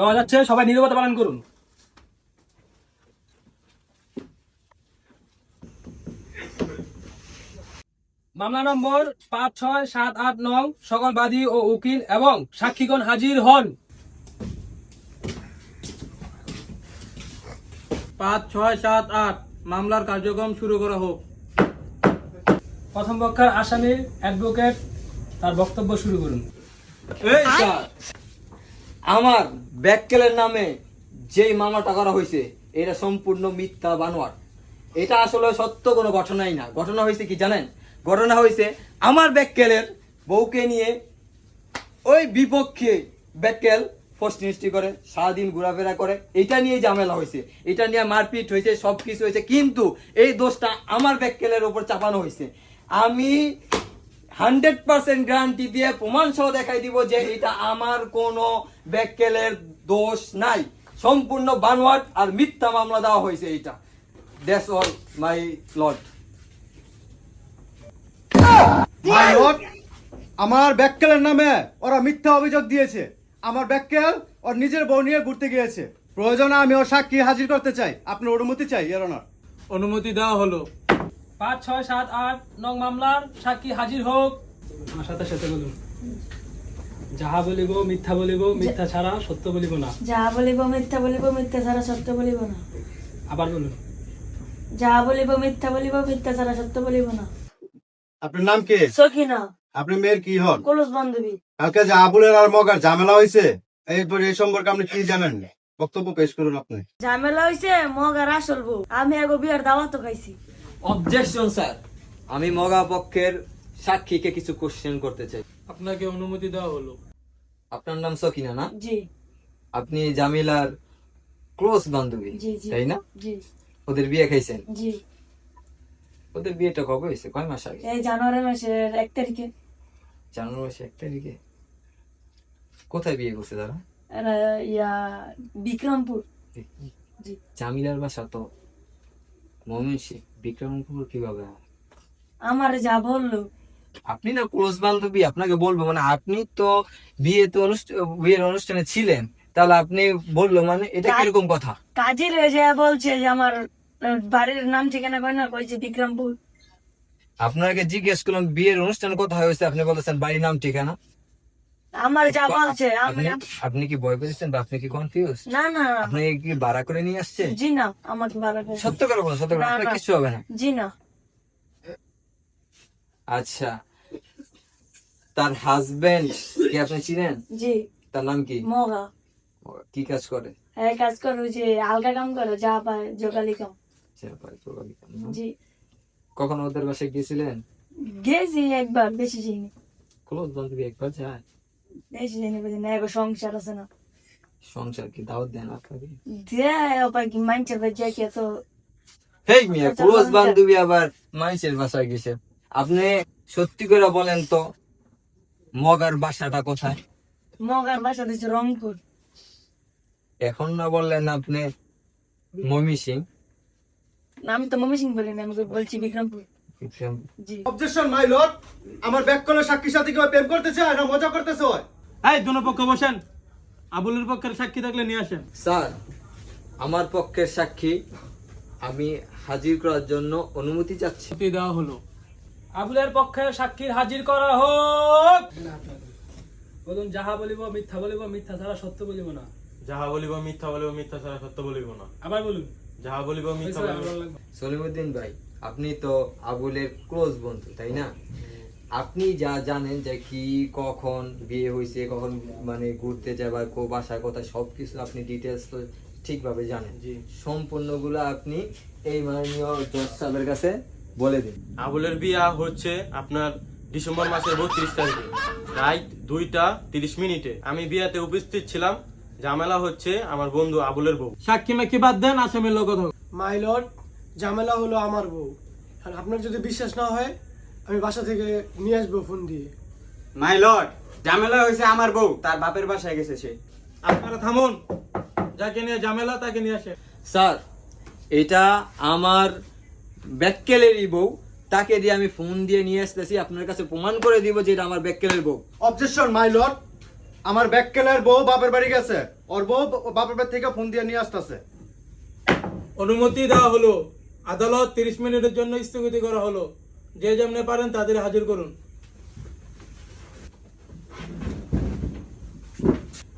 যাওয়া যাচ্ছে, সবাই নিরবতা পালন করুন। মামলা নম্বর পাঁচ ছয় সাত আট নং সকল বাদী ও উকিল এবং সাক্ষীগণ হাজির হন। পাঁচ ছয় সাত আট, মামলার কার্যক্রম শুরু করা হোক। প্রথম পক্ষের আসামির অ্যাডভোকেট তার বক্তব্য শুরু করুন। আমার ব্যাককেলের নামে যেই মামলাটা করা হয়েছে, এটা সম্পূর্ণ মিথ্যা বানোয়ার এটা আসলে সত্য কোনো ঘটনাই না। ঘটনা হয়েছে কি জানেন? ঘটনা হয়েছে আমার ব্যাককেলের বউকে নিয়ে ওই বিপক্ষে ব্যাককেল পোস্ট মিনিস্ট্রি করে, সারাদিন ঘোরাফেরা করে। এটা নিয়ে ঝামেলা হয়েছে। এটা নিয়ে মারপিট হয়েছে সব কিছু হয়েছে। কিন্তু এই দোষটা আমার ব্যাককেলের ওপর চাপানো হয়েছে। আমি হান্ড্রেড পার্সেন্ট গ্যারান্টি দিয়ে প্রমাণ সহ দেখাই দিব যে এটা আমার কোনো ব্যাককেলের দোষ নাই। সম্পূর্ণ বানোয়াট আর মিথ্যা মামলা দেওয়া হয়েছে এটা that's all my lord My lord, আমার ব্যাককেলের নামে ওরা মিথ্যা অভিযোগ দিয়েছে। আমার ব্যাককেল ওর নিজের বউ নিয়ে ঘুরতে গিয়েছে। প্রয়োজনে আমি ওর সাক্ষী হাজির করতে চাই। আপনার অনুমতি চাই এর অনুমতি দেওয়া হলো। পাঁচ ছয় সাত আট নং মামলার সাক্ষী হাজির হোক। আমার সাথে সাথে বলুন। যাহা বলিব মিথ্যা বলিব মিথ্যা ছাড়া সত্য বলিব না। যাহা বলিব মিথ্যা বলিব মিথ্যা ছাড়া সত্য বলিব না। আবার বলুন। যাহা বলিব মিথ্যা বলিব মিথ্যা ছাড়া সত্য বলিব না। আপনার নাম কি? সখিনা। আপনি মেয়ের কি হন কলস বান্ধবী। কালকে যে আবুলের আর মগার ঝামেলা হয়েছে এরপর এই সম্পর্কে আপনি কি জানেন? বক্তব্য পেশ করুন আপনি। ঝামেলা হইছে মগ আর আসল বউ। আমি এগো বিয়ার দাওয়াতও খাইছি। অবজেকশন স্যার আমি মগা পক্ষের সাক্ষীকে কিছু কোশ্চেন করতে চাই। আপনাকে অনুমতি দেওয়া হলো। আপনার নাম সকিনা না? জি। আপনি জামিলার ক্লোজ বান্ধবী তাই না? জি। ওদের বিয়ে খাইছেন? জি। ওদের বিয়েটা কবে হয়েছে? কয় মাস আগে? এই জানুয়ারি মাসের এক তারিখে। জানুয়ারি মাসে এক তারিখে? কোথায় বিয়ে করছে তারা? এরা ইয়া বিক্রমপুর। জি। জামিলার বাসা তো কীভাবে? হয়? আমার যা বলল। আপনি না ক্লোজ বান্ধবী আপনাকে বলব মানে আপনি তো বিয়ে তো অনুষ্ঠান বিয়ের অনুষ্ঠানে ছিলেন তাহলে আপনি বলল মানে এটা কীরকম কথা? কাজের যে বলছে যে আমার বাড়ির নাম ঠিকানা কয় না কইছে বিক্রমপুর। আপনাকে জিজ্ঞেস করলাম বিয়ের অনুষ্ঠান কোথায় হয়েছে আপনি বলেছেন বাড়ির নাম ঠিকানা। আমার যা আমি আপনি কি ভয় পেয়েছেন বা আপনি কি কনফিউজ না না। আপনি কি ভাড়া করে নিয়ে আসছে জি না আমাকে ভালো করে সত্য করে সত্য করে আপনার কিছু হবে না। জি না। আচ্ছা। তার হাজবেন্ড কি আপনি চিনেন? জি। তার নাম কি? মগা। কি কাজ করে? হ্যাঁ কাজ করো যে আলগা কাম করো যা পায় জোগালি কাম। প্রবালী কাম জি। কখন ওদের বাসায় গিয়েছিলেন? গেছি একবার বেশি যাইনি ক্লোজ একবার যায়। বেশি যাইনি বুঝি না এগো সংসার আছে না। সংসার কি দাওয়াত দেন আপনাকে? দেয় ওপার কি মাইনছের ভাই কি এত? হেই মিয়া ক্লোজ বান্ধবী আবার মানুষের বাসায় গেছে। আপনি সত্যি করে বলেন তো মগার বাসাটা কোথায়? মগার বাসা দিচ্ছে রংপুর। এখন না বললেন আপনি মমি সিং? আমি তো মমি সিং বলি না আমি বলছি বিক্রমপুর। অবজেকশন মাই লর্ড আমার সাক্ষীর সাথে কেউ প্রেম করতে চায় না মজা করতেছে এই দুনো পক্ষ বসেন। আবুলের পক্ষের সাক্ষী থাকলে নিয়ে আসেন। স্যার আমার পক্ষের সাক্ষী আমি হাজির করার জন্য অনুমতি চাচ্ছি। অনুমতি দেওয়া হলো। আবুলের পক্ষে সাক্ষীর হাজির করা হোক। বলুন যাহা বলিব মিথ্যা বলিব মিথ্যা ছাড়া সত্য বলিব না। যাহা বলিব মিথ্যা বলিব মিথ্যা ছাড়া সত্য বলিব না। আবার বলুন। যাহা বলিব মিথ্যা বলিব সলিমুদ্দিন ভাই আপনি তো আবুলের ক্লোজ বন্ধু তাই না? আপনি যা জানেন যে কি কখন বিয়ে হয়েছে কখন মানে ঘুরতে বা কো বাসায় কোথায় সবকিছু আপনি ডিটেলস তো ঠিকভাবে জানেন। জি। সম্পূর্ণগুলো আপনি এই মাননীয় জজ সাহেবের কাছে বলে দিন। আবুলের বিয়া হচ্ছে আপনার ডিসেম্বর মাসের বত্রিশ তারিখে। রাইট দুইটা তিরিশ মিনিটে। আমি বিয়াতে উপস্থিত ছিলাম। ঝামেলা হচ্ছে আমার বন্ধু আবুলের বউ। সাক্ষী মাক্ষী বাদ দেন আসামির লোক কথা মাই লর্ড ঝামেলা হলো আমার বউ। আর আপনার যদি বিশ্বাস না হয় আমি বাসা থেকে নিয়ে আসব ফোন দিয়ে। মাই লর্ড ঝামেলা হয়েছে আমার বউ তার বাপের বাসায় গেছে সে। আপনারা থামুন। যাকে নিয়ে ঝামেলা তাকে নিয়ে আসেন। স্যার এটা আমার ব্যাককেলেরই বউ তাকে দিয়ে আমি ফোন দিয়ে নিয়ে আসতেছি আপনার কাছে প্রমাণ করে দিব যে এটা আমার ব্যাককেলের বউ। অবজেকশন মাই লর্ড আমার ব্যাককেলের বউ বাপের বাড়ি গেছে। ওর বউ বাপের বাড়ি থেকে ফোন দিয়ে নিয়ে আসতেছে। অনুমতি দেওয়া হলো। আদালত তিরিশ মিনিটের জন্য স্থগিত করা হলো। যে যেমনি পারেন তাদের হাজির করুন।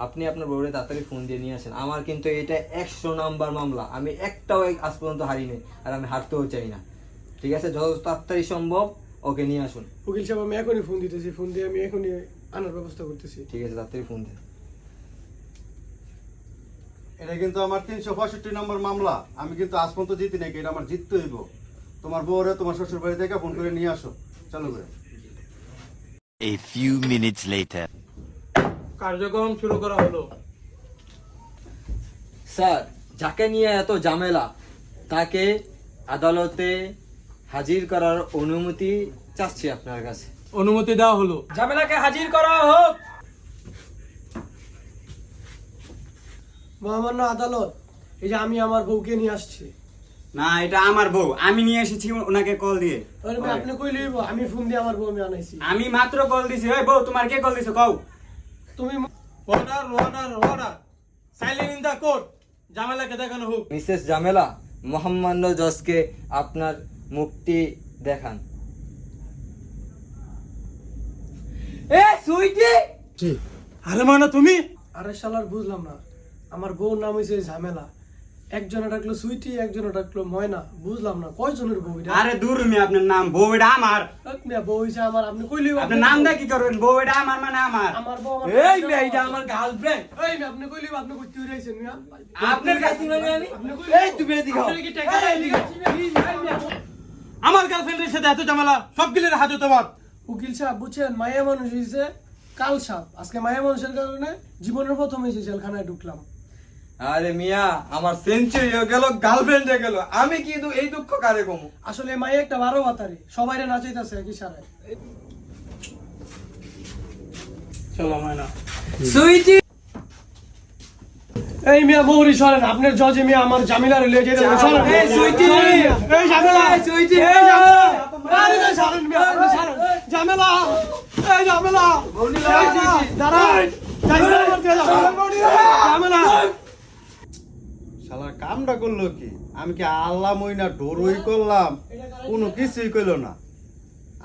আপনি আপনার বউরে তাড়াতাড়ি ফোন দিয়ে নিয়ে আসেন। আমার কিন্তু এটা একশো নাম্বার মামলা। আমি একটাও আজ পর্যন্ত হারিনি আর আমি হারতেও চাই না। ঠিক আছে? যত তাড়াতাড়ি সম্ভব ওকে নিয়ে আসুন। উকিল সাহেব আমি এখনই ফোন দিতেছি। ফোন দিয়ে আমি এখনই আনার ব্যবস্থা করতেছি। ঠিক আছে তাড়াতাড়ি ফোন দেন। এটা কিন্তু আমার তিনশো পঁয়ষট্টি নম্বর মামলা। আমি কিন্তু আজ পর্যন্ত জিতি নাকি এটা আমার জিততে হইব। তোমার বউরে তোমার শ্বশুর বাড়ি থেকে ফোন করে নিয়ে আসো। চলো করে A few minutes later. কার্যক্রম শুরু করা হলো। স্যার যাকে নিয়ে এত ঝামেলা তাকে আদালতে হাজির করার অনুমতি চাচ্ছি আপনার কাছে। অনুমতি দেওয়া হলো। ঝামেলাকে হাজির করা হোক। মহামান্য আদালত এই যে আমি আমার বউকে নিয়ে আসছি। না এটা আমার বউ। আমি নিয়ে এসেছি ওনাকে কল দিয়ে। আরে ভাই, আপনি কই লইব? আমি ফোন দিয়ে আমার বউ আমি আনাইছি। আমি মাত্র কল দিছি। ওই বউ তোমার কে কল দিছো? কও। তুমি order order order silent in the court ঝামেলাকে দেখানো হোক। মিসেস জামেলা মোহাম্মদ জজকে আপনার মুক্তি দেখান। এ সুইটি? আরে মানে তুমি? আরে শালার বুঝলাম না। আমার বউর নাম হয়েছে ঝামেলা। একজনে ডাকলো সুইটি একজনে ডাকলো ময়না। বুঝলাম না কয়জনের বউ এটা? আরে দূর মি আপনার নাম বউ এটা আমার। মিয়া, বউ হইছে আমার। আপনি কই লইব আপনার নাম দা কি করবেন? বউ এটা আমার মানে আমার। আমার বউ আমার এই মেয়ে এটা আমার গার্লফ্রেন্ড এই মিয়া, আপনি কই লইব আপনি কই তুই রইছেন মিয়া। আপনার কাছে নয় আমি? এই তুমি এদিকে আপনি কি টাকা এদিকে আমার গার্লফ্রেন্ডের সাথে এত ঝামেলা সবগুলির হাজতবাদ উকিল সাহেব বুঝছেন মায়া মানুষ হইছে কাল সাপ। আজকে মায়া মানুষের কারণে জীবনের প্রথম হয়েছে জেলখানায় ঢুকলাম। আরে মিয়া আমার সেঞ্চুরি গেল গার্লফ্রেন্ডে গেল। আমি কি এই দুঃখ কারে কমু? আসলে মায়া একটা বারো বাতারি সবাই নাচাইতেছে একই সারায় চলো ময়না সুইটি এই মিয়া মৌরি সরেন আপনার জজে মিয়া আমার জামিলার লিয়ে যেতে সরেন। এই সুইটি এই ঝামেলা এই সুইটি এই ভাই, সরেন মিয়া সরেন। ঝামেলা এই ঝামেলা দাঁড়ান ঝামেলা করতে ঝামেলা শালার কামটা করল কি? আমি কি আল্লাহ মইনা ডোরই করলাম? কোনো কিছুই করল না।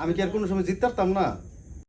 আমি কি আর কোনো সময় জিততাম না?